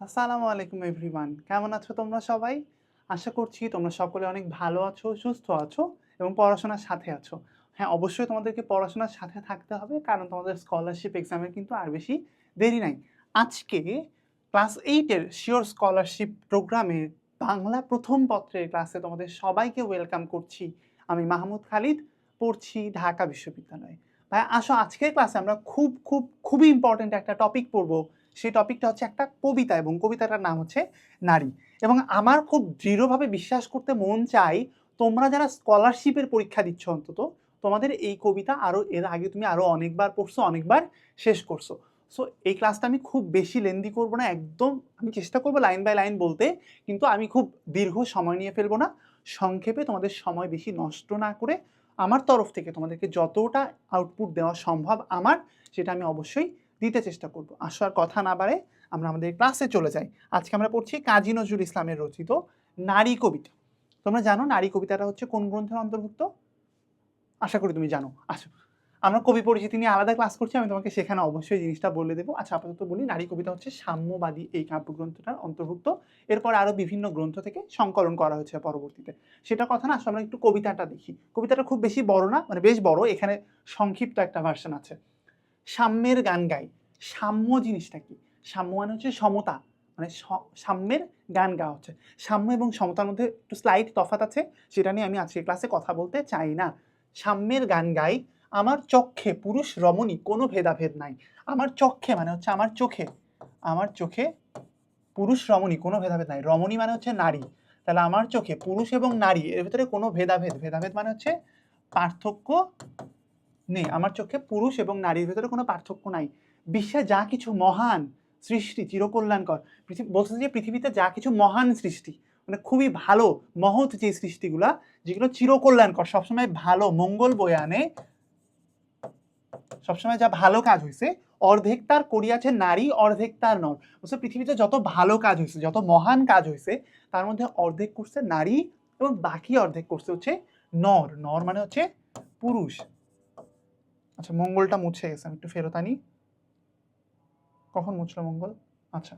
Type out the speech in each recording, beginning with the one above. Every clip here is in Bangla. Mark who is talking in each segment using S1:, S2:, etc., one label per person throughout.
S1: আসসালামু আলাইকুম এভরিওয়ান। কেমন আছো তোমরা সবাই? আশা করছি তোমরা সকলে অনেক ভালো আছো, সুস্থ আছো এবং পড়াশোনার সাথে আছো। হ্যাঁ অবশ্যই তোমাদেরকে পড়াশোনার সাথে থাকতে হবে কারণ তোমাদের স্কলারশিপ এক্সামের কিন্তু আর বেশি দেরি নাই। আজকে ক্লাস এইটের শিওর স্কলারশিপ প্রোগ্রামের বাংলা প্রথম পত্রের ক্লাসে তোমাদের সবাইকে ওয়েলকাম করছি। আমি মাহমুদ খালিদ, পড়ছি ঢাকা বিশ্ববিদ্যালয়ে। ভাই, আসো, আজকের ক্লাসে আমরা খুব খুব, খুবই ইম্পর্ট্যান্ট একটা টপিক পড়ব। সেই টপিকটা হচ্ছে একটা কবিতা এবং কবিতাটার নাম হচ্ছে নারী। এবং আমার খুব দৃঢ়ভাবে বিশ্বাস করতে মন চাই তোমরা যারা স্কলারশিপের পরীক্ষা দিচ্ছ অন্তত, তোমাদের এই কবিতা আরও এর আগে তুমি আরও অনেকবার পড়ছো, অনেকবার শেষ করছ। সো এই ক্লাসটা আমি খুব বেশি লেন্দি করব না, একদম আমি চেষ্টা করব লাইন বাই লাইন বলতে, কিন্তু আমি খুব দীর্ঘ সময় নিয়ে ফেলব না। সংক্ষেপে তোমাদের সময় বেশি নষ্ট না করে আমার তরফ থেকে তোমাদেরকে যতটা আউটপুট দেওয়া সম্ভব আমার, সেটা আমি অবশ্যই দিতে চেষ্টা করব। আসো আর কথা না বাড়ে আমরা আমাদের ক্লাসে চলে যাই। আজকে আমরা পড়ছি কাজী নজরুল ইসলামের রচিত নারী কবিতা। তোমরা জানো নারী কবিতাটা হচ্ছে কোন গ্রন্থের অন্তর্ভুক্ত? আশা করি তুমি জানো। আসো আমরা কবি পরিচিতি নিয়ে আলাদা ক্লাস করছি, আমি তোমাকে সেখানে অবশ্যই জিনিসটা বলে দেবো। আচ্ছা আপাতত বলি, নারী কবিতা হচ্ছে সাম্যবাদী এই কাব্যগ্রন্থটার অন্তর্ভুক্ত। এরপর আরও বিভিন্ন গ্রন্থ থেকে সংকলন করা হয়েছে পরবর্তীতে। সেটা কথা না, আসলে আমরা একটু কবিতাটা দেখি। কবিতাটা খুব বেশি বড় না মানে বেশ বড়, এখানে সংক্ষিপ্ত একটা ভার্সন আছে। সাম্যের গান গাই। সাম্য জিনিসটা কি? সাম্য মানে হচ্ছে সমতা। মানে সাম্যের গান গাওয়া হচ্ছে। সাম্য এবং সমতার মধ্যে একটু স্লাইড তফাত আছে, সেটা নিয়ে আমি আজকে ক্লাসে কথা বলতে চাই না। সাম্যের গান গাই, আমার চক্ষে পুরুষ রমণী, কোনো ভেদাভেদ নাই। আমার চক্ষে মানে হচ্ছে আমার চোখে। আমার চোখে পুরুষ রমণী, কোনো ভেদাভেদ নাই। রমণী মানে হচ্ছে নারী। তাহলে আমার চোখে পুরুষ এবং নারী, এর ভিতরে কোনো ভেদাভেদ। ভেদাভেদ মানে হচ্ছে পার্থক্য নেই। আমার চোখে পুরুষ এবং নারীর ভেতরে কোনো পার্থক্য নাই। বিশ্বে যা কিছু মহান সৃষ্টি, চিরকল্যাণকর। পৃথিবী যে পৃথিবীতে যা কিছু মহান সৃষ্টি মানে খুবই ভালো, মহৎ যে সৃষ্টিগুলা, যেগুলো চিরকল্যাণকর, সবসময় ভালো, মঙ্গল বয়ে আনে। সবসময় যা ভালো কাজ হয়েছে অর্ধেক তার করিয়াছে নারী, অর্ধেক তার নর। বলছে পৃথিবীতে যত ভালো কাজ হয়েছে যত মহান কাজ হয়েছে তার মধ্যে অর্ধেক করছে নারী এবং বাকি অর্ধেক করছে হচ্ছে নর। নর মানে হচ্ছে পুরুষ। আচ্ছা মঙ্গলটা মুছে গেছে, আমি একটু ফেরত আনি। কখন মুছলো মঙ্গল? আচ্ছা।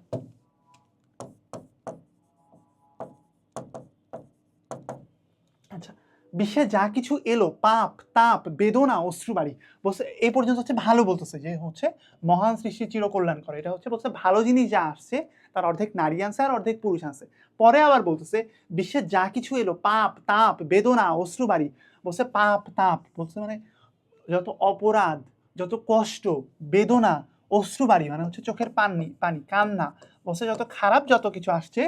S1: আচ্ছা বিশ্বে যা কিছু এলো, পাপ, তাপ, বেদনা অশ্রুবাড়ি বলছে এই পর্যন্ত হচ্ছে ভালো বলতেছে যে হচ্ছে মহান সৃষ্টি চিরকল্যাণ করে। এটা হচ্ছে বলছে ভালো জিনিস যা আসছে, তার অর্ধেক নারী আনছে আর অর্ধেক পুরুষ আনছে। পরে আবার বলতেছে বিশ্বে যা কিছু এলো, পাপ, তাপ, বেদনা অশ্রুবাড়ি বলছে পাপ, তাপ, বলছে মানে যত অপরাধ, যত কষ্ট, বেদনা অশ্রুবাড়ি মানে হচ্ছে চোখের পানি পানি, কান্না, বসে যত খারাপ যত কিছু আসছে,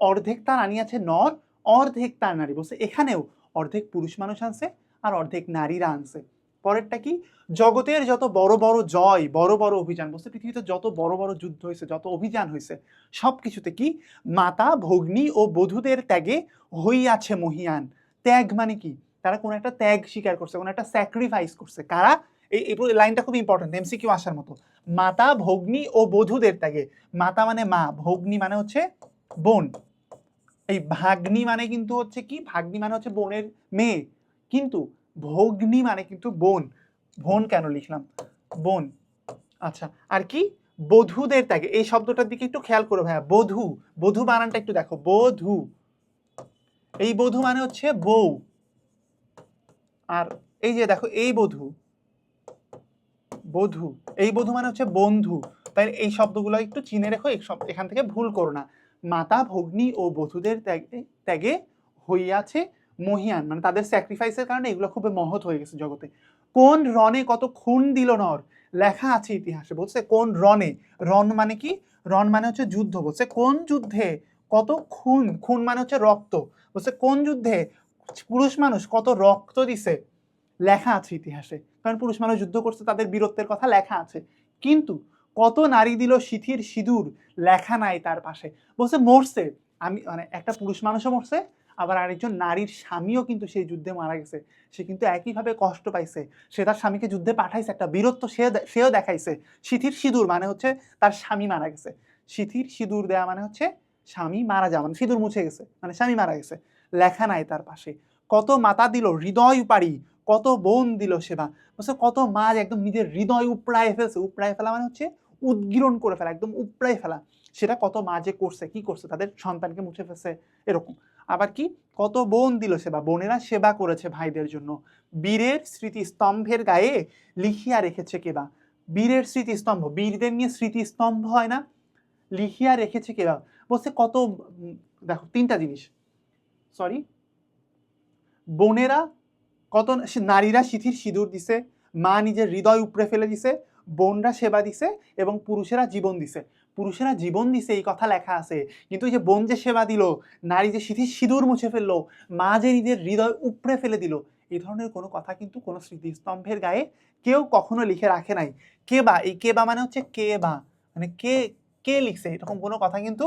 S1: অর্ধেক তার আনিয়াছে নর, অর্ধেক তার নারী। বসে এখানেও অর্ধেক পুরুষ মানুষ আনছে আর অর্ধেক নারীরা আনছে। পরেরটা কি? জগতের যত বড় বড় জয়, বড় বড় অভিযান বলছে পৃথিবীতে যত বড় বড় যুদ্ধ হয়েছে, যত অভিযান হয়েছে সব কিছুতে কি? মাতা, ভগ্নী ও বধূদের ত্যাগে হইয়াছে মহিয়ান। ত্যাগ মানে কি? তারা কোনো একটা ত্যাগ স্বীকার করছে, কোনো একটা স্যাক্রিফাইস করছে। কারা? এই লাইনটা খুব ইম্পর্টেন্ট এমসিকিউ আসার মতো। মাতা, ভগ্নী ও বধূদের ত্যাগে। মাতা মানে মা, ভগ্নী মানে হচ্ছে বোন। এই ভাগ্নি মানে কিন্তু হচ্ছে কি? ভাগ্নি মানে হচ্ছে বোনের মেয়ে। কিন্তু ভগ্নি মানে কিন্তু বোন। বোন কেন লিখলাম? বোন। আচ্ছা আর কি? বধূদের ত্যাগে। এই শব্দটার দিকে একটু খেয়াল করো ভাইয়া। বধূ। বধূ বানানটা একটু দেখো। বধূ। এই বধূ মানে হচ্ছে বউ। আর এই যে দেখো, এই বধূ বধূ, এই বধূ মানে হচ্ছে বন্ধু। তাই এই শব্দগুলো একটু চিনে রেখো এখান থেকে ভুল করো না। মাতা, ভগ্নী ও বধুদের ত্যাগে ত্যাগে হইয়াছে মহিয়ান মানে তাদের স্যাক্রিফাইসের কারণে এগুলো খুব মহৎ হয়ে গেছে জগতে। কোন রণে কত খুন দিল নর? লেখা আছে ইতিহাসে, বলছে কোন রণে? রণ মানে কি? রণ মানে হচ্ছে যুদ্ধ, বলছে কোন যুদ্ধে কত খুন? খুন মানে হচ্ছে রক্ত, বলছে কোন যুদ্ধে পুরুষ মানুষ কত রক্ত দিছে, লেখা আছে ইতিহাসে। কারণ পুরুষ মানুষ যুদ্ধ করছে, তাদের বীরত্বের কথা লেখা আছে। কিন্তু কত নারী দিল সিথির সিঁদুর, লেখা নাই তার পাশে। বলছে মরছে। আমি মানে একটা পুরুষ মানুষও মরছে, আবার আরেকজন নারীর স্বামীও কিন্তু সেই যুদ্ধে মারা গেছে। সে কিন্তু একইভাবে কষ্ট পাইছে। সে তার স্বামীকে যুদ্ধে পাঠাইছে, একটা বীরত্ব সে সেও দেখাইছে। সিথির সিঁদুর মানে হচ্ছে তার স্বামী মারা গেছে। সিথির সিঁদুর দেয়া মানে হচ্ছে স্বামী মারা যাওয়া মানে সিঁদুর মুছে গেছে মানে স্বামী মারা গেছে। লেখা নাই তার পাশে। কত মাতা দিল হৃদয় উপাড়ি, কত বোন দিল সেবা। বলছে কত মা একদম নিজের হৃদয় উপড়ায় ফেলছে, উপড়ায় ফেলা মানে হচ্ছে উদ্গীরণ করে ফেলা, একদম উপড়ায় ফেলা। সেটা কত মা যে করছে, কি করছে, তাদের সন্তানকে মুছে ফেলছে, এরকম। আবার কি? কত বোন দিল সেবা, বোনেরা সেবা করেছে ভাইদের জন্য। বীরের স্মৃতিস্তম্ভের গায়ে লিখিয়া রেখেছে কেবা। বীরের স্মৃতিস্তম্ভ, বীরদের নিয়ে স্মৃতিস্তম্ভ হয় না, লিখিয়া রেখেছে কেবা। বলছে কত দেখো তিনটা জিনিস। সরি বোনেরা কত নারীরা সিথির সিঁদুর দিছে, মা নিজের হৃদয় উপড়ে ফেলে দিছে, বোনরা সেবা দিছে এবং পুরুষেরা জীবন দিছে। পুরুষেরা জীবন দিছে, এই কথা লেখা আছে। কিন্তু এই যে বোন যে সেবা দিল, নারী যে সিথির সিঁদুর মুছে ফেলল, মা যে নিজের হৃদয় উপড়ে ফেলে দিল এই ধরনের কোনো কথা কিন্তু কোনো স্মৃতিস্তম্ভের গায়ে কেউ কখনো লিখে রাখে নাই। কে বা এই কে বা মানে হচ্ছে কে বা মানে কে কে লিখছে, এরকম কোনো কথা কিন্তু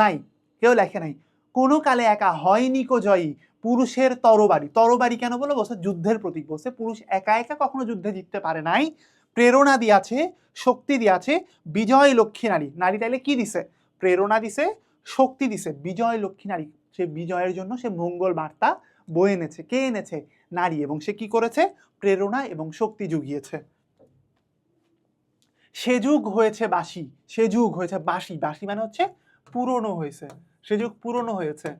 S1: নাই, কেউ লেখে নাই। কোনো কালে একা হয়নি কো জয়ী পুরুষের তরবারি। তরবারি কেন বলো বলছে যুদ্ধের প্রতীক বলছে পুরুষ একা একা কখনো যুদ্ধে জিততে পারে নাই। প্রেরণা দিয়াছে, শক্তি দিয়াছে, বিজয় লক্ষ্মী নারী। নারী তাইলে কি দিছে? প্রেরণা দিছে, শক্তি দিছে। বিজয় লক্ষ্মী নারী। সে বিজয়ের জন্য সে মঙ্গল বার্তা বয়ে এনেছে, কে এনেছে? নারী। এবং সে কি করেছে? প্রেরণা এবং শক্তি জুগিয়েছে। সে যুগ হয়েছে বাসি সে যুগ হয়েছে বাসি বাসি মানে হচ্ছে পুরনো হয়েছে। সে যুগ পুরনো হয়েছে।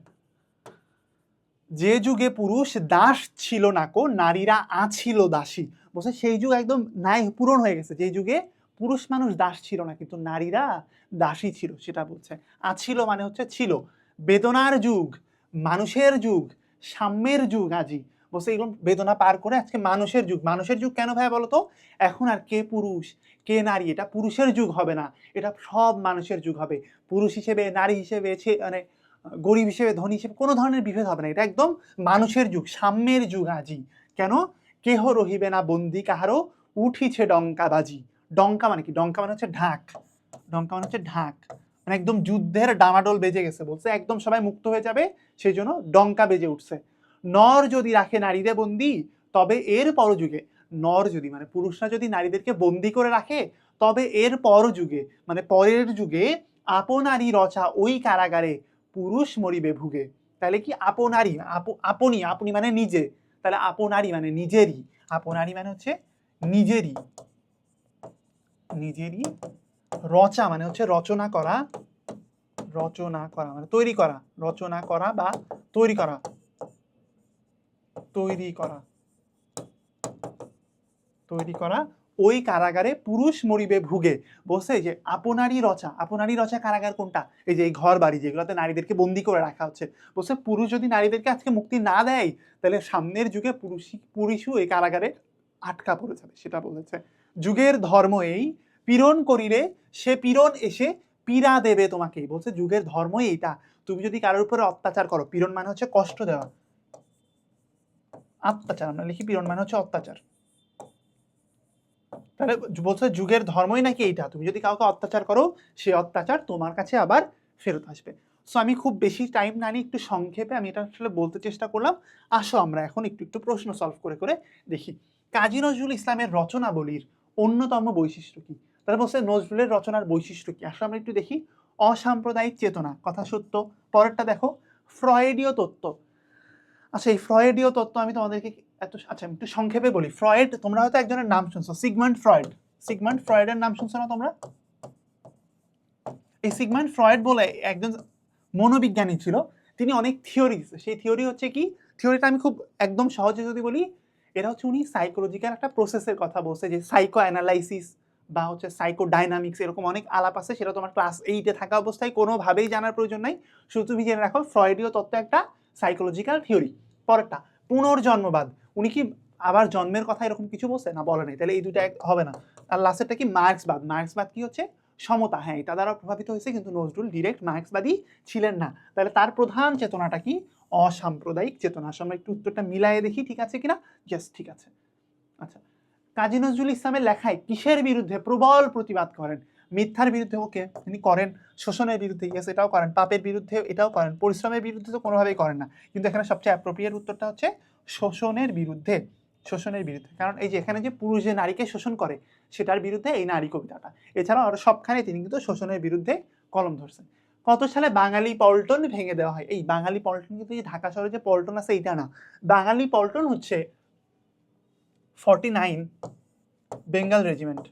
S1: যে যুগে পুরুষ দাস ছিল না কো, নারীরা আছিল দাসী। বলছে সেই যুগ একদম নাই পূরণ হয়ে গেছে। যে যুগে পুরুষ মানুষ দাস ছিল না, কিন্তু নারীরা দাসী ছিল, সেটা বলছে। আছিল মানে হচ্ছে ছিল। বেদনার যুগ, মানুষের যুগ, সাম্যের যুগ আজি। বলছে, এগুলো বেদনা পার করে আজকে মানুষের যুগ। মানুষের যুগ কেন ভাই বলতো? এখন আর কে পুরুষ, কে নারী, এটা পুরুষের যুগ হবে না। এটা সব মানুষের যুগ হবে। পুরুষ হিসেবে, নারী হিসেবে মানে গরিব হিসেবে, ধনী হিসেবে, কোনো ধরনের বিভেদ হবে না। এটা একদম মানুষের যুগ, সাম্যের যুগ আজি। কেন? কেহ রহিবে না বন্দি কাহারও উঠিছে ডঙ্কা বাজি। ডঙ্কা মানে কি? ডঙ্কা মানে হচ্ছে ঢাক। ডঙ্কা মানে হচ্ছে ঢাক। মানে একদম যুদ্ধের ডামাডোল বেজে গেছে, বলছে। একদম সবাই মুক্ত হয়ে যাবে, সেই জন্য ডঙ্কা বেজে উঠছে। নর যদি রাখে নারীদের বন্দি, তবে এর পরযুগে, নর যদি মানে পুরুষরা যদি নারীদেরকে বন্দি করে রাখে, তবে এর পর যুগে মানে পরের যুগে আপনারই রচা ওই কারাগারে পুরুষ মরিবে ভুগে। তাহলে কি আপনারই আপ- আপনি আপনি মানে নিজে। তাহলে আপনারই মানে নিজেরই। আপনারই মানে হচ্ছে নিজেরই। নিজেরই রচা মানে হচ্ছে রচনা করা রচনা করা মানে তৈরি করা, রচনা করা বা তৈরি করা। তৈরি করা। তৈরি করা। ওই কারাগারে পুরুষ মরিবে ভুগে। বসে যে আপনারই রচা আপনারই রচা কারাগার কোনটা? এই যে এই ঘর বাড়ি যেগুলোতে নারীদেরকে বন্দি করে রাখা হচ্ছে। বলছে পুরুষ যদি নারীদেরকে আজকে মুক্তি না দেয়, তাহলে সামনের যুগে পুরুষই, পুরুষও এই কারাগারে আটকা পড়ে যাবে, সেটা বলেছে। যুগের ধর্ম এই, পীড়ন করিলে সে পীড়ন এসে পীড়া দেবে তোমাকে বলছে যুগের ধর্মই এইটা। তুমি যদি কারোর উপরে অত্যাচার করো, পীড়ন মানে হচ্ছে কষ্ট দেওয়া। অত্যাচার আমরা লিখি পীড়ন মানে হচ্ছে অত্যাচার। তাহলে বলছে যুগের ধর্মই নাকি এইটা? তুমি যদি কাউকে অত্যাচার করো, সে অত্যাচার তোমার কাছে আবার ফেরত আসবে। সো আমি খুব বেশি টাইম না নিয়ে একটু সংক্ষেপে আমি এটা আসলে বলতে চেষ্টা করলাম। আসো আমরা এখন একটু একটু প্রশ্ন সলভ করে করে দেখি। কাজী নজরুল ইসলামের রচনাবলীর অন্যতম বৈশিষ্ট্য কি? তাহলে বলছে নজরুলের রচনার বৈশিষ্ট্য কি? আসলে আমরা একটু দেখি। অসাম্প্রদায়িক চেতনা, কথা সত্য। পরেরটা দেখো। ফ্রয়েডীয় তত্ত্ব। আচ্ছা এই ফ্রয়েডীয় তত্ত্ব আমি তোমাদেরকে এত আচ্ছা একটু সংক্ষেপে বলি। ফ্রয়েড, তোমরা হয়তো একজনের নাম শুনছো, সিগমান্ড ফ্রয়েড। সিগমান্ড ফ্রয়েডের নাম শুনছো না তোমরা? এই সিগমান্ড ফ্রয়েড বলে একজন মনোবিজ্ঞানী ছিল, তিনি অনেক থিওরি সেই থিওরি হচ্ছে কি? থিওরিটা আমি খুব একদম সহজে যদি বলি, এটা হচ্ছে উনি সাইকোলজিক্যাল একটা প্রসেসের কথা বলছে, যে সাইকো অ্যানালাইসিস বা হচ্ছে সাইকো ডাইনামিক্স এরকম অনেক আলাপ আছে, সেটা তোমার ক্লাস এইটে থাকা অবস্থায় কোনোভাবেই জানার প্রয়োজন নাই। শুধু তুমি জেনে রাখো, ফ্রয়েডীয় তত্ত্ব একটা সাইকোলজিক্যাল থিওরি পরেরটা, পুনর্জন্মবাদ। উনি কি আবার জন্মের কথা এরকম কিছু বলছে? না, বলে নাই। তাহলে এই দুইটা এক হবে না। আর লাস্টেরটা কি? মার্ক্সবাদ। মার্ক্সবাদ কি হচ্ছে? সমতা। হ্যাঁ এটা দ্বারা প্রভাবিত হয়েছে, কিন্তু নজরুল ডিরেক্ট মার্ক্সবাদী ছিলেন না। তাহলে তার প্রধান চেতনাটা কি? অসাম্প্রদায়িক চেতনা। আসলে আমরা একটু উত্তরটা মিলায়ে দেখি, ঠিক আছে কিনা? ইয়েস ঠিক আছে। আচ্ছা কাজী নজরুল ইসলামের লেখায় কিসের বিরুদ্ধে প্রবল প্রতিবাদ করেন? মিথ্যার বিরুদ্ধে ওকে তিনি করেন, শোষণের বিরুদ্ধে ইয়েস এটাও করেন, পাপের বিরুদ্ধে এটাও করেন, পরিশ্রমের বিরুদ্ধে তো কোনোভাবেই করেন না। কিন্তু এখানে সবচেয়ে অ্যাপ্রোপ্রিয়েট উত্তরটা হচ্ছে শোষণের বিরুদ্ধে শোষণের বিরুদ্ধে। কারণ এই যে এখানে যে পুরুষ যে নারীকে শোষণ করে, সেটার বিরুদ্ধে এই নারী কবিতাটা। এছাড়াও আরও সবখানে তিনি কিন্তু শোষণের বিরুদ্ধে কলম ধরছেন। কত সালে বাঙালি পল্টন ভেঙে দেওয়া হয়? এই বাঙালি পল্টন কিন্তু এই ঢাকা শহরে যে পল্টন আছে, এইটা না। বাঙালি পল্টন হচ্ছে forty nine Bengal regiment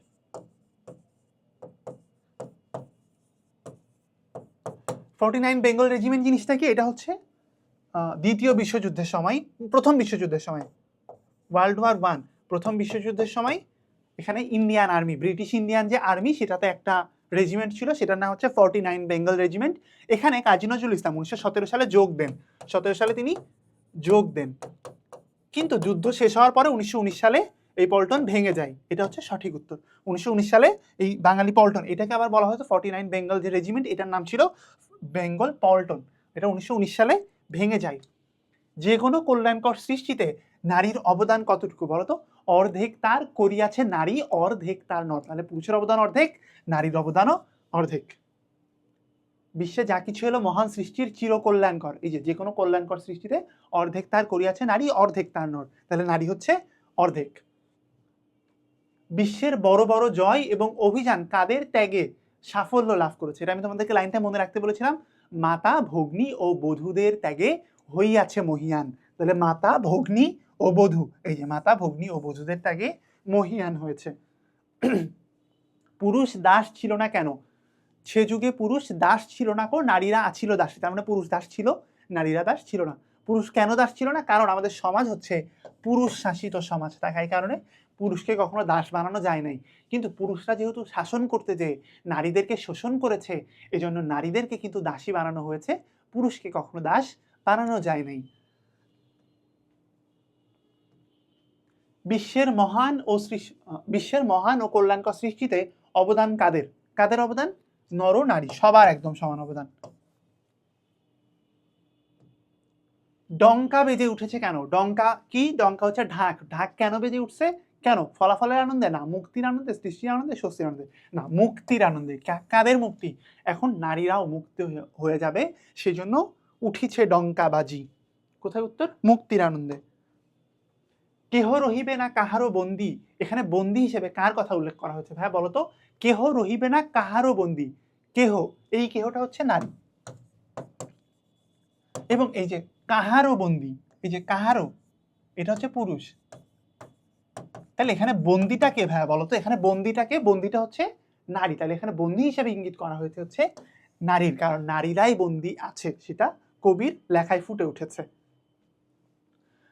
S1: forty nine Bengal regiment জিনিসটা কি? এটা হচ্ছে দ্বিতীয় বিশ্বযুদ্ধের সময়, প্রথম বিশ্বযুদ্ধের সময় ওয়ার্ল্ড ওয়ার ওয়ান প্রথম বিশ্বযুদ্ধের সময়, এখানে ইন্ডিয়ান আর্মি ব্রিটিশ ইন্ডিয়ান যে আর্মি সেটাতে একটা রেজিমেন্ট ছিল, সেটার নাম হচ্ছে ফর্টি নাইন বেঙ্গল রেজিমেন্ট। এখানে কাজী নজরুল ইসলাম উনিশশো সতেরো সালে যোগ দেন। সতেরো সালে তিনি যোগ দেন। কিন্তু যুদ্ধ শেষ হওয়ার পরে উনিশশো উনিশ সালে এই পল্টন ভেঙে যায়। এটা হচ্ছে সঠিক উত্তর। উনিশশো উনিশ সালে এই বাঙালি পল্টন, এটাকে আবার বলা হয়েছে ফর্টি নাইন বেঙ্গল যে রেজিমেন্ট এটার নাম ছিল বেঙ্গল পল্টন, এটা উনিশশো উনিশ সালে ভেঙে যায়। যে কোনো কল্যাণকর সৃষ্টিতে নারীর অবদান কতটুকু বলতো? অর্ধেক তার করিয়াছে নারী, অর্ধেক তার নর। তাহলে পুরুষের অবদান অর্ধেক, নারীর অবদানও অর্ধেক। বিশ্বে যা কিছু হলো মহান সৃষ্টির চির কল্যাণকর এই যে যে কোনো কল্যাণকর সৃষ্টিতে অর্ধেক তার করিয়াছে নারী, অর্ধেক তার নর। তাহলে নারী হচ্ছে অর্ধেক। বিশ্বের বড় বড় জয় এবং অভিযান কাদের ত্যাগে সাফল্য লাভ করেছে। এটা আমি তোমাদেরকে লাইনটা মনে রাখতে বলেছিলাম। মাতা, ভগ্নী ও বধূদের ত্যাগে হইয়াছে মহিয়ান। তাহলে মাতা, ভগ্নী ও বধূ, এই যে মাতা, ভগ্নী ও বধূদের ত্যাগে মহিয়ান হয়েছে। পুরুষ দাস ছিল না কেন? সে যুগে পুরুষ দাস ছিল না কো, নারীরা আছিল দাসী। তার মানে পুরুষ দাস ছিল, নারীরা দাস ছিল না। পুরুষ কেন দাস ছিল না? কারণ আমাদের সমাজ হচ্ছে পুরুষ শাসিত সমাজ। তাই কারণে পুরুষকে কখনো দাস বানানো যায় নাই। কিন্তু পুরুষরা যেহেতু শাসন করতে যেয়ে নারীদেরকে শোষণ করেছে, এজন্য নারীদেরকে কিন্তু দাসী বানানো হয়েছে, পুরুষকে কখনো দাস বানানো যায় নাই। বিশ্বের মহান ও বিশ্বের মহান ও কল্যাণকর সৃষ্টিতে অবদান কাদের? কাদের অবদান? নর নারী, সবার একদম সমান অবদান। ডঙ্কা বেজে উঠেছে কেন? ডঙ্কা কি? ডঙ্কা হচ্ছে ঢাক। ঢাক কেন বেজে উঠছে? কেন? ফলাফলের আনন্দে? না, মুক্তির আনন্দে, সৃষ্টির আনন্দে, স্বস্তির আনন্দে? না, মুক্তির আনন্দে। কাদের মুক্তি? এখন নারীরাও মুক্তি হয়ে- যাবে, সেজন্য উঠিছে ডঙ্কা বাজি কোথায় উত্তর? মুক্তির আনন্দে। কেহ রহিবে না কাহারও বন্দি? এখানে বন্দি হিসেবে কার কথা উল্লেখ করা হয়েছে? ভাই, বলো তো। কেহ রহিবে না কাহারও বন্দি? কেহ? এই কেহটা হচ্ছে নারী। এবং এই যে কাহারও বন্দি, এই যে কাহারও, এটা হচ্ছে পুরুষ। তাহলে এখানে বন্দিটা কে ভাইয়া বলো তো এখানে বন্দিটাকে, বন্দিটা হচ্ছে নারী। তাহলে এখানে বন্দি হিসেবে ইঙ্গিত করা হয়েছে হচ্ছে নারীর, কারণ নারীরাই বন্দি আছে সেটা কবির লেখায় ফুটে উঠেছে।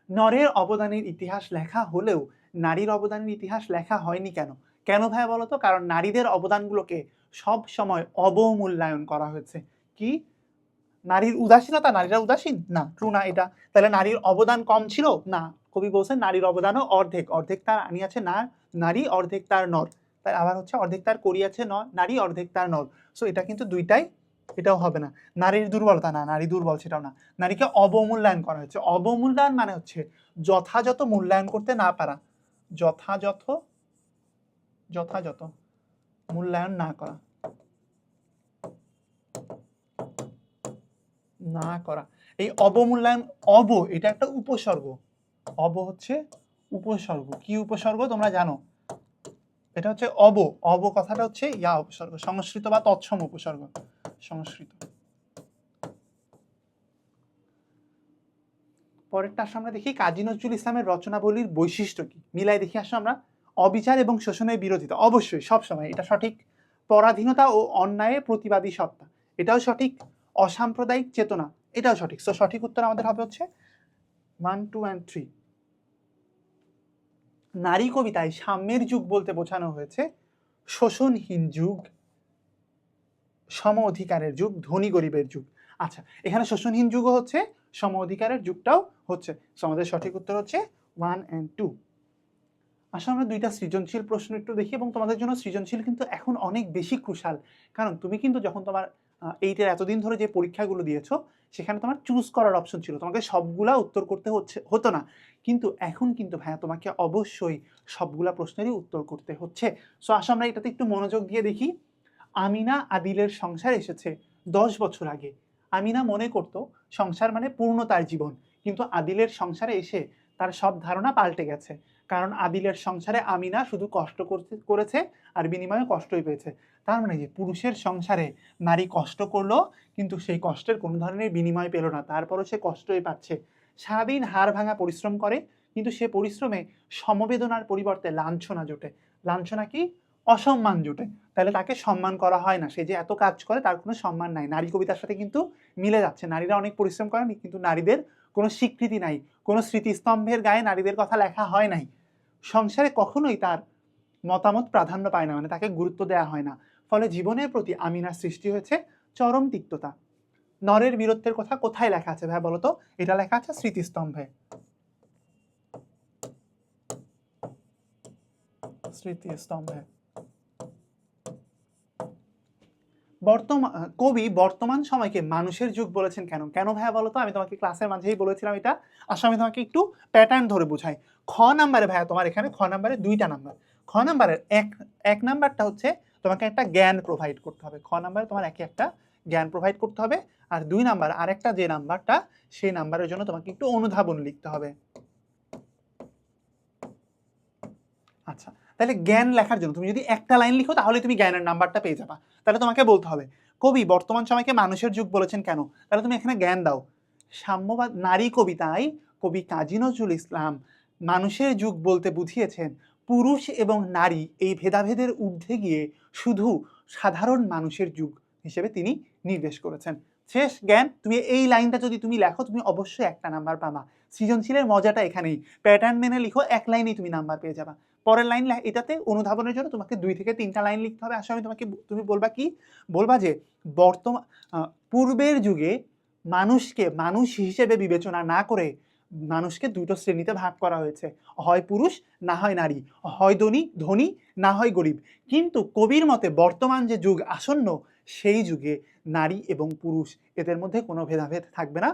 S1: নরের অবদানের ইতিহাস লেখা হলেও নারীর অবদানের ইতিহাস লেখা হয়নি কেন? কেন ভাইয়া বলতো? কারণ নারীদের অবদানগুলোকে সব সময় অবমূল্যায়ন করা হয়েছে। কি? নারীর উদাসীনতা, নারীরা উদাসীন? না ট্রু না এটা। তাহলে নারীর অবদান কম ছিল? না। কবি বলছেন, নারীর অবদানও অর্ধেক। অর্ধেক তার আনিয়াছে না, নারী, অর্ধেক তার নর। তাই আবার হচ্ছে, অর্ধেক তার করিয়াছে ন নারী অর্ধেক তার নর। সো এটা কিন্তু দুইটাই, এটাও হবে না। নারীর দুর্বলতা না, নারী দুর্বল সেটাও না। নারীকে অবমূল্যায়ন করা হচ্ছে। অবমূল্যায়ন মানে হচ্ছে, যথাযথ মূল্যায়ন করতে না পারা। যথাযথ যথাযথ মূল্যায়ন না করা। না করা। এই অবমূল্যায়ন অব, এটা একটা উপসর্গ। অব হচ্ছে উপসর্গ। কি উপসর্গ তোমরা জানো? এটা হচ্ছে অব। অব কথাটা হচ্ছে ইয়া উপসর্গ, সংস্কৃত বা তৎসম উপসর্গ। সংস্কৃত। পরেরটা আমরা দেখি, কাজী নজরুল ইসলামের রচনাবলীর বৈশিষ্ট্য কি? মিলাই দেখি আসলে আমরা। অবিচার এবং শোষণের বিরোধিতা। অবশ্যই, সবসময়। এটা সঠিক। পরাধীনতা ও অন্যায়ের প্রতিবাদী সত্তা। এটাও সঠিক। অসাম্প্রদায়িক চেতনা। এটাও সঠিক। সো সঠিক উত্তর আমাদের হবে হচ্ছে ওয়ান টু অ্যান্ড থ্রি নারী কবিতায় সাম্যের যুগ বলতে বোঝানো হয়েছে। শোষণহীন যুগ সম অধিকারের যুগ ধনী গরিবের যুগ। আচ্ছা এখানে শোষণহীন যুগও হচ্ছে সম অধিকারের যুগটাও হচ্ছে। So, আমাদের সঠিক উত্তর হচ্ছে ওয়ান অ্যান্ড টু আসলে আমরা দুইটা সৃজনশীল প্রশ্ন একটু দেখি এবং তোমাদের জন্য সৃজনশীল কিন্তু এখন অনেক বেশি ক্রুশাল কারণ তুমি কিন্তু যখন তোমার এইটের এতদিন ধরে যে পরীক্ষাগুলো দিয়েছ, সেখানে তোমার চুজ করার অপশন ছিল। তোমাকে সবগুলা উত্তর করতে হচ্ছে, হতো না। কিন্তু এখন কিন্তু ভাইয়া তোমাকে অবশ্যই সবগুলা প্রশ্নেরই উত্তর করতে হচ্ছে। সো আসো আমরা এটাতে একটু মনোযোগ দিয়ে দেখি। আমিনা আদিলের সংসার এসেছে দশ বছর আগে। আমিনা মনে করত, সংসার মানে পূর্ণতার জীবন। কিন্তু আদিলের সংসারে এসে তার সব ধারণা পাল্টে গেছে। কারণ আদিলের সংসারে আমিনা শুধু কষ্ট করেছে আর বিনিময়ে কষ্টই পেয়েছে। তার মানে যে পুরুষের সংসারে নারী কষ্ট করল, কিন্তু সেই কষ্টের কোনো ধরনের বিনিময় পেল না। তারপরও সে কষ্টই পাচ্ছে। সারাদিন হাড় ভাঙা পরিশ্রম করে, কিন্তু সে পরিশ্রমে সমবেদনার পরিবর্তে লাঞ্ছনা জোটে। লাঞ্ছনা কি? অসম্মান জুটে। তাহলে তাকে সম্মান করা হয় না। সে যে এত কাজ করে, তার কোনো সম্মান নাই। নারী কবিতার সাথে কিন্তু মিলে যাচ্ছে। নারীরা অনেক পরিশ্রম করেন, কিন্তু নারীদের কোনো স্বীকৃতি নাই। কোনো স্মৃতিস্তম্ভের গায়ে নারীদের কথা লেখা হয় নাই। সংসারে কখনোই তার মতামত প্রাধান্য পায় না মানে তাকে গুরুত্ব দেওয়া হয় না। ফলে জীবনের প্রতি আমিনার সৃষ্টি হয়েছে চরম তিক্ততা। নরের বীরত্বের কথা কোথায় লেখা আছে ভাই বলতো? এটা লেখা আছে স্মৃতিস্তম্ভে। স্মৃতিস্তম্ভে। বর্তমান কবি বর্তমান সময়কে মানুষের যুগ বলেছেন কেন? কেন ভাইয়া বলো তো? আমি তোমাকে ক্লাসের মাঝেই বলেছিলাম এটা। আসলে আমি তোমাকে একটু প্যাটার্ন ধরে বুঝাই। খ নাম্বারে ভাইয়া, তোমার এখানে খ নাম্বারে দুইটা নাম্বার। খ নাম্বারের এক এক নাম্বারটা হচ্ছে তোমাকে একটা জ্ঞান প্রোভাইড করতে হবে। খ নাম্বারে তোমার একে একটা জ্ঞান প্রোভাইড করতে হবে। আর দুই নাম্বার, আরেকটা যে নাম্বারটা, সেই নাম্বারের জন্য তোমাকে একটু অনুধাবন লিখতে হবে। আচ্ছা তাহলে জ্ঞান লেখার জন্য, তুমি যদি একটা লাইন লিখো তাহলে তুমি জ্ঞানের নাম্বারটা পেয়ে যাবা। তাহলে তোমাকে বলতে হবে, কবি, বর্তমান সময়কে মানুষের যুগ বলেছেন কেন? তাহলে তুমি এখানে জ্ঞান দাও। সাম্যবাদ, নারী কবিতায় কবি কাজী নজরুল ইসলাম মানুষের যুগ বলতে বুঝিয়েছেন, পুরুষ এবং নারী এই ভেদাভেদের ঊর্ধ্বে গিয়ে শুধু সাধারণ মানুষের যুগ হিসেবে তিনি নির্দেশ করেছেন। শেষ, জ্ঞান, তুমি এই লাইনটা যদি তুমি লেখো, তুমি অবশ্যই একটা নাম্বার পাবা। সৃজনশীলের মজাটা এখানেই, প্যাটার্ন মেনে লিখো, এক লাইনেই তুমি নাম্বার পেয়ে যাবা। পরের লাইন এটাতে অনুধাবনের জন্য তোমাকে দুই থেকে তিনটা লাইন লিখতে হবে। আসলে আমি তোমাকে তুমি বলবা কি? বলবা যে বর্তমান পূর্বের যুগে মানুষকে, মানুষ হিসেবে বিবেচনা না করে মানুষকে দুটো শ্রেণীতে ভাগ করা হয়েছে। হয় পুরুষ, না হয় নারী। হয় ধনী ধনী, না হয় গরিব। কিন্তু কবির মতে বর্তমান যে যুগ আসন্ন, সেই যুগে নারী এবং পুরুষ এদের মধ্যে কোনো ভেদাভেদ থাকবে না।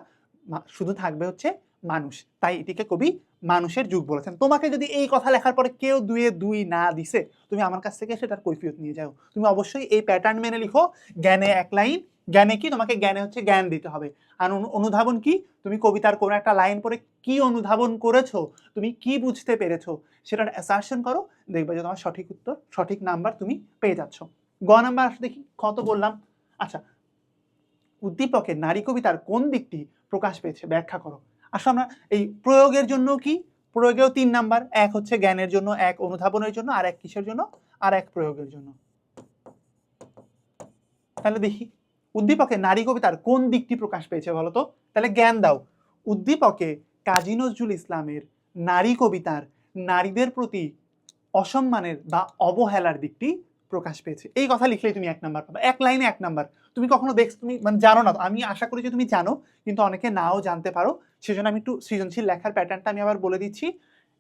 S1: শুধু থাকবে হচ্ছে মানুষ। তাই এটিকে কবি মানুষের যুগ বলেছেন। তোমাকে যদি এই কথা লেখার পরে কেউ দুয়ে দুই না দিছে, তুমি আমার কাছ থেকে সেটার কৈফিয়ত নিয়ে যাও। তুমি অবশ্যই এই প্যাটার্ন মেনে লিখো, জ্ঞানে এক লাইন জ্ঞানে কি? তোমাকে জ্ঞানে হচ্ছে জ্ঞান দিতে হবে। আর অনুধাবন কি? তুমি কবিতার কোনো একটা লাইন পরে কি অনুধাবন করেছ? তুমি কি বুঝতে পেরেছ? সেটার অ্যাসারশন করো। দেখবে যে তোমার সঠিক উত্তর, সঠিক নাম্বার তুমি পেয়ে যাচ্ছ। গ নাম্বার দেখি কত বললাম। আচ্ছা উদ্দীপকের নারী কবিতার কোন দিকটি প্রকাশ পেয়েছে? ব্যাখ্যা করো। আসলে আমরা, এই প্রয়োগের জন্য কি? প্রয়োগেও তিন নাম্বার, এক হচ্ছে জ্ঞানের জন্য, এক অনুধাবনের জন্য, আর এক কিসের জন্য? আর এক প্রয়োগের জন্য। তাহলে দেখি, উদ্দীপকে নারী কবিতার কোন দিকটি প্রকাশ পেয়েছে বলো তো? তাহলে জ্ঞান দাও। উদ্দীপকে কাজী নজরুল ইসলামের নারী কবিতার নারীদের প্রতি অসম্মানের বা অবহেলার দিকটি প্রকাশ পেয়েছে। এই কথা লিখলেই তুমি এক নাম্বার পাবে। এক লাইনে এক নাম্বার। তুমি কখনো দেখ, তুমি মানে জানো না। আমি আশা করি যে তুমি জানো, কিন্তু অনেকে নাও জানতে পারো। সেজন্য আমি একটু সৃজনশীল লেখার প্যাটার্নটা আমি আবার বলে দিচ্ছি।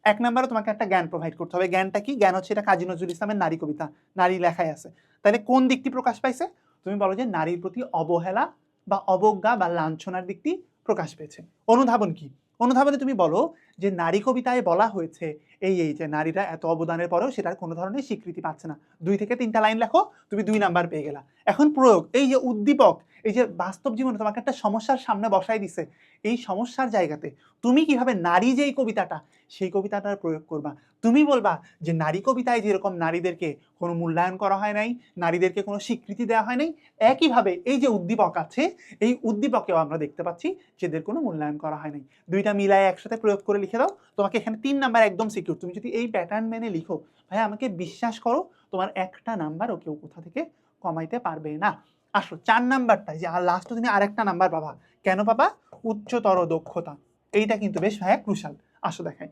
S1: এক নম্বরে তোমাকে একটা জ্ঞান প্রোভাইড করতে হবে। জ্ঞানটা কি? জ্ঞান হচ্ছে এটা কাজী নজরুল ইসলামের নারী কবিতা। নারী লেখায় আছে। তাহলে কোন দিকটি প্রকাশ পাইছে? তুমি বলো যে নারীর প্রতি অবহেলা বা অবজ্ঞা বা লাঞ্ছনার দিকটি প্রকাশ পেয়েছে। অনুধাবন কি? অনুধাবনে তুমি বলো যে নারী কবিতায় বলা হয়েছে এই এই যে নারীরা এত অবদানের পরেও সেটার কোনো ধরনের স্বীকৃতি পাচ্ছে না। দুই থেকে তিনটা লাইন লেখো, তুমি দুই নাম্বার পেয়ে গেলা। এখন প্রয়োগ, এই যে উদ্দীপক এই যে বাস্তব জীবনে তোমাকে একটা সমস্যার সামনে বসাই দিছে, এই সমস্যার জায়গাতে তুমি কীভাবে নারী যেই কবিতাটা, সেই কবিতাটার প্রয়োগ করবা? তুমি বলবা যে নারী কবিতায় যেরকম নারীদেরকে কোনো মূল্যায়ন করা হয় নাই, নারীদেরকে কোনো স্বীকৃতি দেওয়া হয় নাই, একইভাবে এই যে উদ্দীপক আছে, এই উদ্দীপকেও আমরা দেখতে পাচ্ছি যে এদের কোনো মূল্যায়ন করা হয় নাই। দুইটা মিলায় একসাথে প্রয়োগ করে লিখে দাও, তোমাকে এখানে তিন নাম্বার একদম সিকিউর তুমি যদি এই প্যাটার্ন মেনে লিখো ভাই আমাকে বিশ্বাস করো, তোমার একটা নাম্বারও কেউ কোথা থেকে কমাইতে পারবে না। আসো, চার নাম্বারটাই যে আর লাস্টে তুমি আরেকটা নাম্বার পাবা। কেন পাবা? উচ্চতর দক্ষতা। এইটা কিন্তু বেশ ভাইয়া ক্রুশাল আসো দেখাই।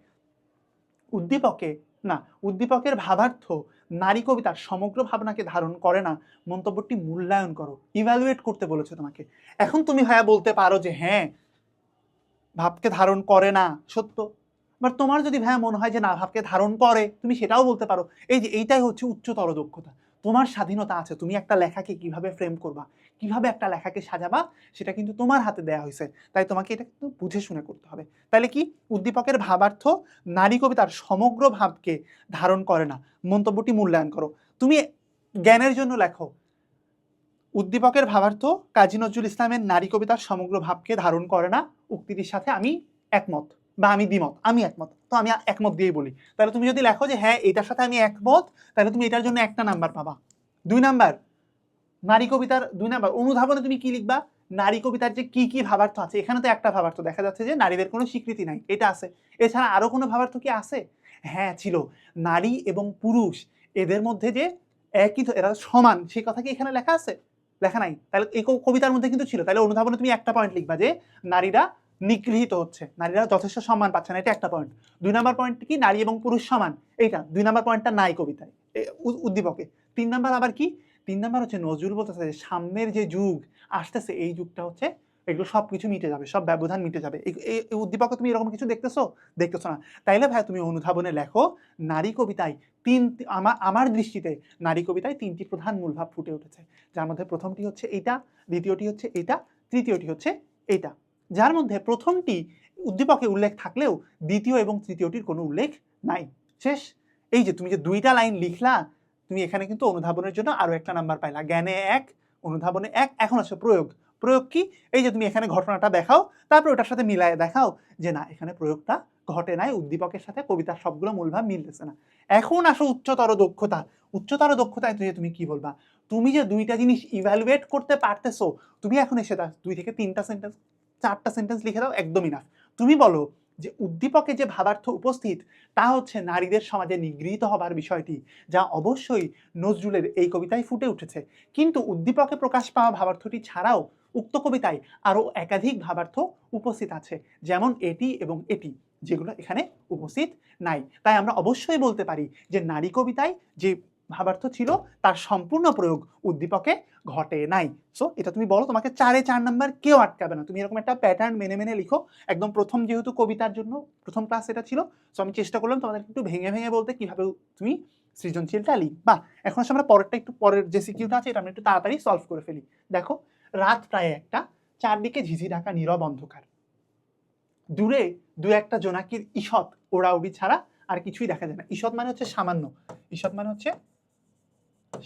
S1: উদ্দীপকে, না, উদ্দীপকের ভাবার্থ নারী কবিতার সমগ্র ভাবনাকে ধারণ করে না। মন্তব্যটি মূল্যায়ন করো ইভ্যালুয়েট করতে বলেছে তোমাকে। এখন তুমি ভাইয়া বলতে পারো যে হ্যাঁ ভাবকে ধারণ করে না, সত্য? বাট তোমার যদি ভাইয়া মনে হয় যে, না, ভাবকে ধারণ করে, তুমি সেটাও বলতে পারো। এই যে, এইটাই হচ্ছে উচ্চতর দক্ষতা। তোমার স্বাধীনতা আছে, তুমি একটা লেখাকে কীভাবে ফ্রেম করবা, কীভাবে একটা লেখাকে সাজাবা, সেটা কিন্তু তোমার হাতে দেয়া হয়েছে। তাই তোমাকে এটা কিন্তু বুঝে শুনে করতে হবে। তাহলে কি? উদ্দীপকের ভাবার্থ নারী কবিতার সমগ্র ভাবকে ধারণ করে না। মন্তব্যটি মূল্যায়ন করো। তুমি জ্ঞানের জন্য লেখো। উদ্দীপকের ভাবার্থ কাজী নজরুল ইসলামের নারী কবিতার সমগ্র ভাবকে ধারণ করে না। উক্তিটির সাথে আমি একমত। বা আমি দ্বিমত, আমি একমত। তো আমি একমত দিয়েই বলি। তাহলে তুমি যদি লেখো যে হ্যাঁ এটার সাথে আমি একমত, তাহলে তুমি এটার জন্য একটা নাম্বার পাবা। দুই নাম্বার, নারী কবিতার দুই নাম্বার, অনুধাবনে তুমি কি লিখবা? নারী কবিতার যে কি কি ভাবার্থ আছে, এখানে তো একটা ভাবার্থ দেখা যাচ্ছে যে, নারীদের কোনো স্বীকৃতি নাই, এটা আছে। এছাড়া আরও কোনো ভাবার্থ কি আছে? হ্যাঁ ছিল। নারী এবং পুরুষ, এদের মধ্যে যে একই এরা সমান, সেই কথা কি এখানে লেখা আছে? লেখা নাই। তাহলে এই কবিতার মধ্যে কিন্তু ছিল। তাহলে অনুধাবনে তুমি একটা পয়েন্ট লিখবা যে, নারীরা নিগৃহীত হচ্ছে। নারীরা যথেষ্ট সম্মান পাচ্ছে না, এটা একটা পয়েন্ট দুই নাম্বার পয়েন্ট কি? নারী এবং পুরুষ সমান। এইটা, দুই নাম্বার পয়েন্টটা নাই কবিতায়। উদ্দীপকে। তিন নাম্বার আবার কি? তিন নাম্বার হচ্ছে নজরুল বলতেছে যে সামনের যে যুগ আসতেছে, এই যুগটা হচ্ছে এগুলো সব কিছু মিটে যাবে, সব ব্যবধান মিটে যাবে। এই- উদ্দীপকে তুমি এরকম কিছু দেখতেছো? দেখতেছো না। তাইলে ভাই তুমি অনুধাবনে লেখো, নারী কবিতায় তিন আমার আমার দৃষ্টিতে নারী কবিতায় তিনটি প্রধান মূলভাব ফুটে উঠেছে। যার মধ্যে প্রথমটি হচ্ছে এইটা, দ্বিতীয়টি হচ্ছে এইটা, তৃতীয়টি হচ্ছে এইটা। যার মধ্যে প্রথমটি উদ্দীপকে উল্লেখ থাকলেও দ্বিতীয় এবং তৃতীয়টির কোনো উল্লেখ নাই। শেষ। এই যে তুমি যে দুইটা লাইন লিখলা, তুমি এখানে কিন্তু অনুধাবনের জন্য আরও একটা নাম্বার পাইলা। জ্ঞানে এক, অনুধাবনে এক, এখন আসে প্রয়োগ। প্রয়োগ কি? এই যে তুমি এখানে ঘটনাটা দেখাও, তারপর ওটার সাথে মিলায় দেখাও যে না, এখানে প্রয়োগটা ঘটে নাই, উদ্দীপকের সাথে কবিতার সবগুলো মূলভাব মিলতেছে না। এখন আসো উচ্চতর দক্ষতা। উচ্চতর দক্ষতায় তুই তুমি কি বলবা? তুমি যে দুইটা জিনিস ইভ্যালুয়েট করতে পারতেছো, তুমি এখন এসে দুই থেকে তিনটা সেন্টেন্স চারটা সেন্টেন্স লিখে দাও একদমই না তুমি বলো যে উদ্দীপকে যে ভাবার্থ উপস্থিত, তা হচ্ছে নারীদের সমাজে নিগৃহীত হবার বিষয়টি, যা অবশ্যই নজরুলের এই কবিতায় ফুটে উঠেছে। কিন্তু উদ্দীপকে প্রকাশ পাওয়া ভাবার্থটি ছাড়াও উক্ত কবিতায় আরও একাধিক ভাবার্থ উপস্থিত আছে, যেমন এটি এবং এটি, যেগুলো এখানে উপস্থিত নাই। তাই আমরা অবশ্যই বলতে পারি যে নারী কবিতায় যে ভাবার্থ ছিল, তার সম্পূর্ণ প্রয়োগ উদ্দীপকে ঘটে নাই। সো এটা তুমি বলো, তোমাকে চারে চার নাম্বার কেউ আটকাবে না। তুমি এরকম একটা প্যাটার্ন মেনে মেনে লিখো। একদম প্রথম যেহেতু কবিতার জন্য প্রথম ক্লাস এটা ছিল সো আমি চেষ্টা করলাম তোমাদের একটু ভেঙে ভেঙে বলতে কীভাবে তুমি সৃজনশীলটা লিখ বা এখন আমরা পরেরটা একটু পরের যে সিকিউটা আছে, এটা আমরা একটু তাড়াতাড়ি সলভ করে ফেলি। দেখো, রাত প্রায় একটা, চারদিকে ঝিঝি ঢাকা, নীরব অন্ধকার। দূরে দু একটা জোনাকির ঈষৎ ওড়াউড়ি ছাড়া আর কিছুই দেখা যায় না। ঈষৎ মানে হচ্ছে সামান্য। ঈষৎ মানে হচ্ছে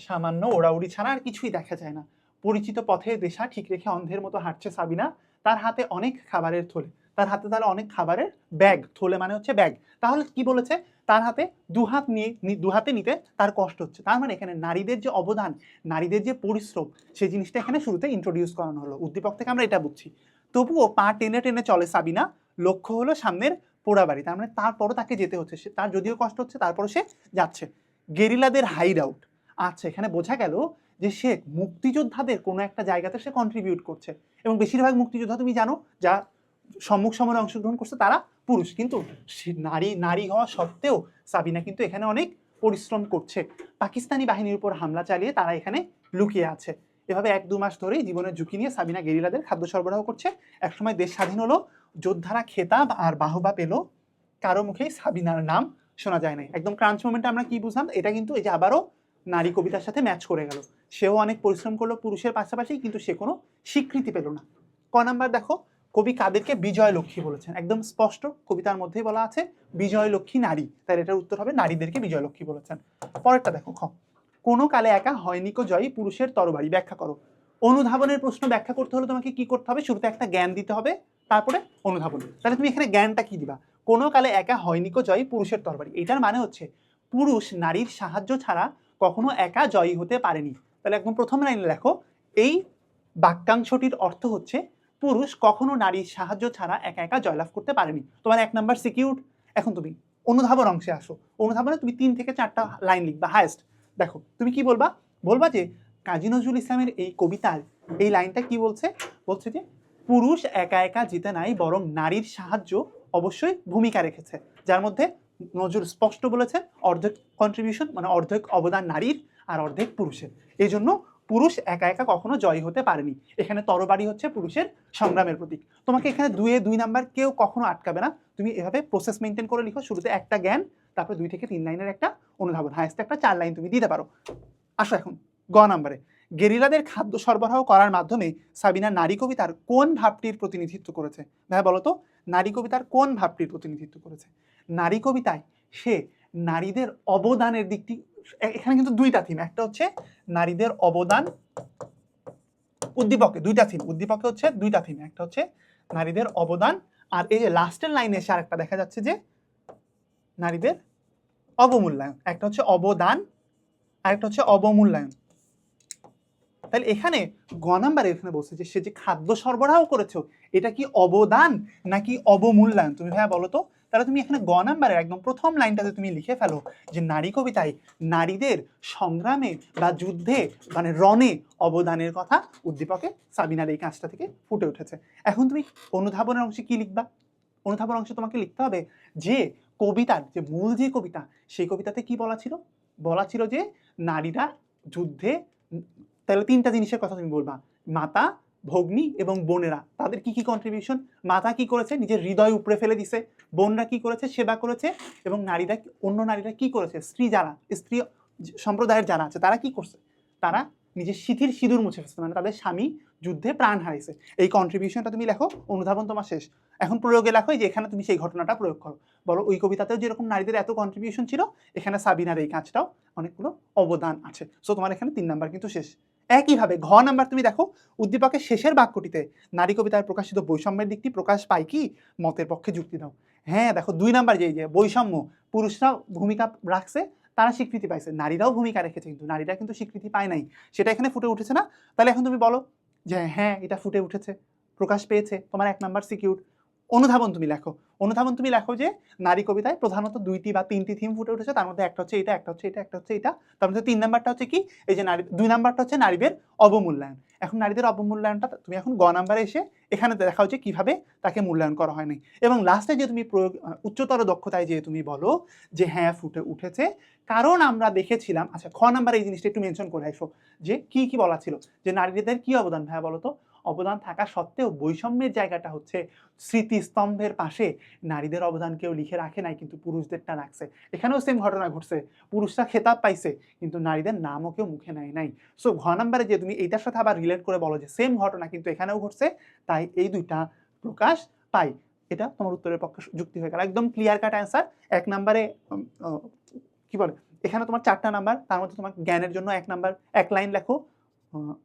S1: সামান্য ওড়াউড়ি ছাড়া আর কিছুই দেখা যায় না। পরিচিত পথে দেশা ঠিক রেখে অন্ধের মতো হাঁটছে সাবিনা। তার হাতে অনেক খাবারের থলে। তার হাতে তাহলে অনেক খাবারের ব্যাগ। থলে মানে হচ্ছে ব্যাগ। তাহলে কি বলেছে? তার হাতে দুহাত নিয়ে দুহাতে নিতে তার কষ্ট হচ্ছে। তার মানে এখানে নারীদের যে অবদান, নারীদের যে পরিশ্রম, সেই জিনিসটা এখানে শুরুতে ইন্ট্রোডিউস করানো হলো। উদ্দীপক থেকে আমরা এটা বুঝছি। তবুও পা টেনে টেনে চলে সাবিনা। লক্ষ্য হলো সামনের পোড়াবাড়ি। তার মানে তারপরও তাকে যেতে হচ্ছে। সে, তার যদিও কষ্ট হচ্ছে, তারপরও সে যাচ্ছে। গেরিলাদের হাইড আউট আচ্ছা এখানে বোঝা গেল যে সে মুক্তিযোদ্ধাদের কোনো একটা জায়গাতে সে কন্ট্রিবিউট করছে। এবং বেশিরভাগ মুক্তিযোদ্ধা তুমি জানো, যা সম্মুখ সমরে অংশগ্রহণ করছে, তারা পুরুষ। কিন্তু নারী নারী হওয়া সত্ত্বেও সাবিনা কিন্তু এখানে অনেক পরিশ্রম করছে। পাকিস্তানি বাহিনীর উপর হামলা চালিয়ে তারা এখানে লুকিয়ে আছে। এভাবে এক দু মাস ধরেই জীবনের ঝুঁকি নিয়ে সাবিনা গেরিলাদের খাদ্য সরবরাহ করছে। একসময় দেশ স্বাধীন হলো, যোদ্ধারা খেতাব আর বাহবা পেল। কারও মুখেই সাবিনার নাম শোনা যায় নাই। একদম ক্রাঞ্চ মোমেন্টে আমরা কি বুঝলাম? এটা কিন্তু এই যে আবারও নারী কবিতার সাথে ম্যাচ করে গেল। সেও অনেক পরিশ্রম করল পুরুষের পাশাপাশি, কিন্তু সে কোনো স্বীকৃতি পেল না। ক নাম্বার দেখো, কবি কাদেরকে বিজয় লক্ষ্মী বলেছেন। একদম স্পষ্ট, কবিতার মধ্যেই বলা আছে, বিজয় লক্ষ্মী নারী। তাই এটার উত্তর হবে নারীদেরকে বিজয় লক্ষ্মী বলেছেন। পরেরটা দেখো, খ। কোনো কালে একা হয়নি কো জয়ী পুরুষের তরবারি, ব্যাখ্যা করো। অনুধাবনের প্রশ্ন ব্যাখ্যা করতে হলে তোমাকে কি করতে হবে? শুরুতে একটা জ্ঞান দিতে হবে, তারপরে অনুধাবন। তাহলে তুমি এখানে জ্ঞানটা কি দিবা? কোনো কালে একা হয়নি কো জয়ী পুরুষের তরবারি। এটার মানে হচ্ছে, পুরুষ নারীর সাহায্য ছাড়া কখনো একা জয়ী হতে পারেনি। তাহলে একদম প্রথম লাইনে লেখো, এই বাক্যাংশটির অর্থ হচ্ছে পুরুষ কখনো নারীর সাহায্য ছাড়া একা একা জয়লাভ করতে পারেনি। তোমার এক নাম্বার সিকিউর এখন তুমি অনুধাবন অংশে আসো। অনুধাবনে তুমি তিন থেকে চারটা লাইন লিখবা হায়েস্ট দেখো, তুমি কি বলবা? বলবা যে কাজী নজরুল ইসলামের এই কবিতার এই লাইনটা কি বলছে? বলছে যে, পুরুষ একা একা জিতে নাই, বরং নারীর সাহায্য অবশ্যই ভূমিকা রেখেছে। যার মধ্যে নজরুল স্পষ্ট বলেছে অর্ধেক কন্ট্রিবিউশন মানে অর্ধেক অবদান নারীর আর অর্ধেক পুরুষের। এই জন্য পুরুষ একা একা কখনো জয় হতে পারেনি। এখানে তরবারি হচ্ছে পুরুষের সংগ্রামের প্রতীক। তোমাকে এখানে দুয়ে দুই নাম্বার কেউ কখনো আটকাবে না। তুমি এভাবে প্রসেস মেনটেন করে লিখো, শুরুতে একটা জ্ঞান, তারপর দুই থেকে তিন লাইনের একটা অনুধাবন হায়েস্ট একটা চার লাইন তুমি দিতে পারো। আসো এখন, গ নাম্বারে। গেরিলাদের খাদ্য সরবরাহ করার মাধ্যমে সাবিনা নারী কবিতার কোন ভাবটির প্রতিনিধিত্ব করেছে? ভাই বলতো নারী কবিতার কোন ভাবটির প্রতিনিধিত্ব করেছে? নারী কবিতায় সে নারীদের অবদানের দিকটি এখানে কিন্তু দুইটা থিম একটা হচ্ছে নারীদের অবদান উদ্দীপকে, দুইটা থিম উদ্দীপকে হচ্ছে দুইটা থিম একটা হচ্ছে নারীদের অবদান, আর এই যে লাস্টের লাইনে এসে আরেকটা দেখা যাচ্ছে যে নারীদের অবমূল্যায়ন, একটা হচ্ছে অবদান, আরেকটা হচ্ছে অবমূল্যায়ন। তাহলে এখানে গ নাম্বারে এখানে বলছে যে সে যে খাদ্য সরবরাহ করেছ, এটা কি অবদান নাকি অবমূল্যায়ন? তুমি ভাইয়া বলো তো তাহলে তুমি এখানে গ নাম্বারের একদম প্রথম লাইনটাতে তুমি লিখে ফেলো যে নারী কবিতায় নারীদের সংগ্রামে বা যুদ্ধে মানে রণে অবদানের কথা উদ্দীপকে সাবিনার এই কাজটা থেকে ফুটে উঠেছে। এখন তুমি অনুধাবনের অংশে কি লিখবা? অনুধাবন অংশে তোমাকে লিখতে হবে যে কবিতার যে মূল যে কবিতা, সেই কবিতাতে কি বলা ছিল? বলা ছিল যে নারীরা যুদ্ধে, তাহলে তিনটা জিনিসের কথা তুমি বলবা। মাতা ভগ্নী এবং বোনেরা, তাদের কি কি কন্ট্রিবিউশন মাতা কি করেছে? নিজের হৃদয় উপরে ফেলে দিছে। বোনরা কি করেছে? সেবা করেছে এবং নারীরা অন্য নারীরা কি করেছে? স্ত্রী যারা, স্ত্রী সম্প্রদায়ের যারা আছে, তারা কি করছে? তারা নিজের শিথির সিঁদুর মুছে ফেলছে মানে তাদের স্বামী যুদ্ধে প্রাণ হারাইছে। এই কন্ট্রিবিউশনটা তুমি লেখো, অনুধাবন তোমার শেষ। এখন প্রয়োগে লেখো যে, এখানে তুমি সেই ঘটনাটা প্রয়োগ করো। বলো, ওই কবিতাতেও যেরকম নারীদের এত কন্ট্রিবিউশন ছিল, এখানে সাবিনার এই কাজটাও অনেকগুলো অবদান আছে। সো তোমার এখানে তিন নাম্বার কিন্তু শেষ। একইভাবে ঘ নাম্বার তুমি দেখো, উদ্দীপকের শেষের বাক্যটিতে নারী কবিতায় প্রকাশিত বৈষম্যের দিকটি প্রকাশ পায় কি? মতের পক্ষে যুক্তি দাও। হ্যাঁ দেখো দুই নাম্বার যে যে বৈষম্য পুরুষরা ভূমিকা রাখছে, তারা স্বীকৃতি পাইছে। নারীরাও ভূমিকা রেখেছে, কিন্তু নারীরা কিন্তু স্বীকৃতি পায় নাই। সেটা এখানে ফুটে উঠেছে না? তাহলে এখন তুমি বলো যে হ্যাঁ এটা ফুটে উঠেছে, প্রকাশ পেয়েছে, তোমার এক নাম্বার সিকিউর। অনুধাবন তুমি লেখো। অনুধাবন তুমি লেখো যে নারী কবিতায় প্রধানত দুইটি বা তিনটি থিম ফুটে উঠেছে। তার মধ্যে একটা হচ্ছে এটা, একটা হচ্ছে এটা, একটা হচ্ছে এটা। তার মধ্যে তিন নাম্বারটা হচ্ছে কি? এই যে নারী, দুই নাম্বারটা হচ্ছে নারীদের অবমূল্যায়ন। এখন নারীদের অবমূল্যায়নটা তুমি এখন গ নাম্বারে এসে এখানে দেখা হচ্ছে কীভাবে তাকে মূল্যায়ন করা হয়নি এবং লাস্টে যে তুমি প্রয়োগ, উচ্চতর দক্ষতায় যে তুমি বলো যে হ্যাঁ ফুটে উঠেছে, কারণ আমরা দেখেছিলাম আচ্ছা খ নাম্বারে এই জিনিসটা একটু মেনশন করে আসো, যে কি কি বলা ছিল? যে নারীদের কি অবদান? ভাইয়া বলো তো। অবদান থাকা সত্ত্বেও বৈষম্যের জায়গাটা হচ্ছে স্মৃতিস্তম্ভের পাশে নারীদের অবদান কেউ লিখে রাখে নাই, কিন্তু পুরুষদেরটা রাখছে। এখানেও সেম ঘটনা ঘটছে। পুরুষরা খেতাব পাইছে, কিন্তু নারীদের নামও কেউ মুখে নেয় নাই। সো ঘ নাম্বারে যে তুমি এইটার সাথে আবার রিলেট করে বলো যে সেম ঘটনা কিন্তু এখানেও ঘটছে, তাই এই দুইটা প্রকাশ পাই। এটা তোমার উত্তরের পক্ষে যুক্তি হয়ে গেল। একদম ক্লিয়ার কাট অ্যান্সার এক নাম্বারে কি বলে? এখানে তোমার চারটা নাম্বার, তার মধ্যে তোমার জ্ঞানের জন্য এক নাম্বার। এক লাইন লেখো।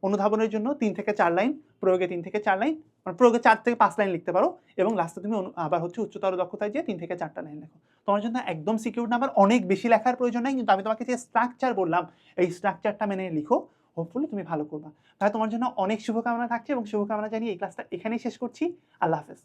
S1: অনুধাবনের জন্য তিন থেকে চার লাইন, প্রয়োগে তিন থেকে চার লাইন মানে প্রয়োগে চার থেকে পাঁচ লাইন লিখতে পারো এবং লাস্টে তুমি আবার হচ্ছে উচ্চতর দক্ষতায় যে তিন থেকে চারটা লাইন লেখো। তোমার জন্য একদম সিকিউর নাম্বার অনেক বেশি লেখার প্রয়োজন নাই, কিন্তু আমি তোমাকে যে স্ট্রাকচার বললাম, এই স্ট্রাকচারটা মেনে লিখো হোপফুলি তুমি ভালো করবা। তাই তোমার জন্য অনেক শুভকামনা থাকছে এবং শুভকামনা জানিয়ে এই ক্লাসটা এখানেই শেষ করছি। আল্লাহ হাফেজ।